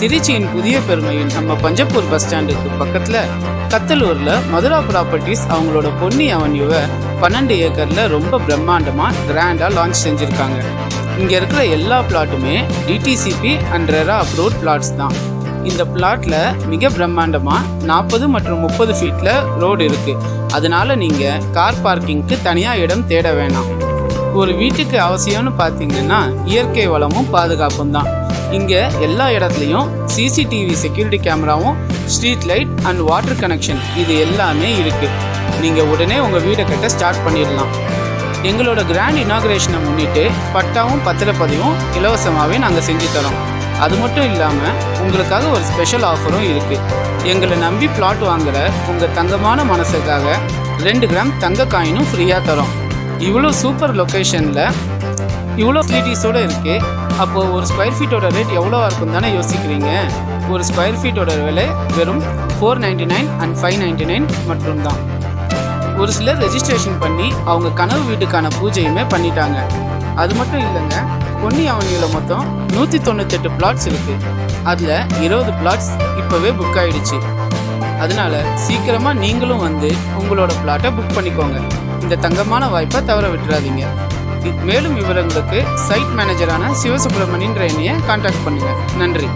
திருச்சியின் புதிய பெருமையின் நம்ம பஞ்சப்பூர் பஸ் ஸ்டாண்டுக்கு பக்கத்தில் கத்தலூரில் மதுரா ப்ராப்பர்ட்டிஸ் அவங்களோட பொன்னி அவென்யூவை பன்னெண்டு ஏக்கரில் ரொம்ப பிரம்மாண்டமாக கிராண்டாக லான்ச் செஞ்சுருக்காங்க. இங்கே இருக்கிற எல்லா பிளாட்டுமே DTCP and RERA approved plots தான். இந்த பிளாட்ல மிக பிரம்மாண்டமாக நாற்பது மற்றும் முப்பது ஃபீட்டில் ரோடு இருக்குது அதனால நீங்கள் கார் பார்க்கிங்க்கு தனியாக இடம் தேட வேணாம். ஒரு வீட்டுக்கு அவசியம்னு பார்த்தீங்கன்னா இயற்கை வளமும் பாதுகாப்பும் தான். இங்கே எல்லா இடத்துலையும் சிசிடிவி செக்யூரிட்டி கேமராவும் street light and water connection இது எல்லாமே இருக்குது நீங்கள் உடனே உங்கள் வீடை கட்ட ஸ்டார்ட் பண்ணிடலாம். எங்களோட கிராண்ட் இனாக்ரேஷனை முன்னிட்டு பட்டாவும் பத்திரப்பதிவும் இலவசமாகவே நாங்கள் செஞ்சு தரோம். அது மட்டும் இல்லாமல் உங்களுக்காக ஒரு ஸ்பெஷல் ஆஃபரும் இருக்குது எங்களை நம்பி பிளாட் வாங்குற உங்கள் தங்கமான மனசுக்காக ரெண்டு கிராம் தங்க காயினும் ஃப்ரீயாக தரோம். இவ்வளோ சூப்பர் லொக்கேஷனில் இவ்வளோ ஃபெசிலிட்டிஸோடு இருக்குது அப்போது ஒரு ஸ்கொயர் ஃபீட்டோட ரேட் எவ்வளோவா இருக்கும் தானே யோசிக்கிறீங்க? ஒரு ஸ்கொயர் ஃபீட்டோட விலை வெறும் four ninety nine and five ninety nine மட்டும்தான். ஒரு சிலர் ரெஜிஸ்ட்ரேஷன் பண்ணி அவங்க கனவு வீட்டுக்கான பூஜையுமே பண்ணிட்டாங்க. அது மட்டும் இல்லைங்க பொன்னி அவனியில் மொத்தம் நூற்றி தொண்ணூத்தெட்டு பிளாட்ஸ் இருக்குது அதில் இருபது பிளாட்ஸ் இப்போவே புக் ஆகிடுச்சு அதனால சீக்கிரமாக நீங்களும் வந்து உங்களோட பிளாட்டை புக் பண்ணிக்கோங்க. இந்த தங்கமான வாய்ப்பை தவற விட்டுறாதீங்க. மேலும் விவரங்களுக்கு சைட் மேனேஜரான சிவசுப்ரமணியன்ற ரேனியை கான்டாக்ட் பண்ணுங்கள் நன்றி.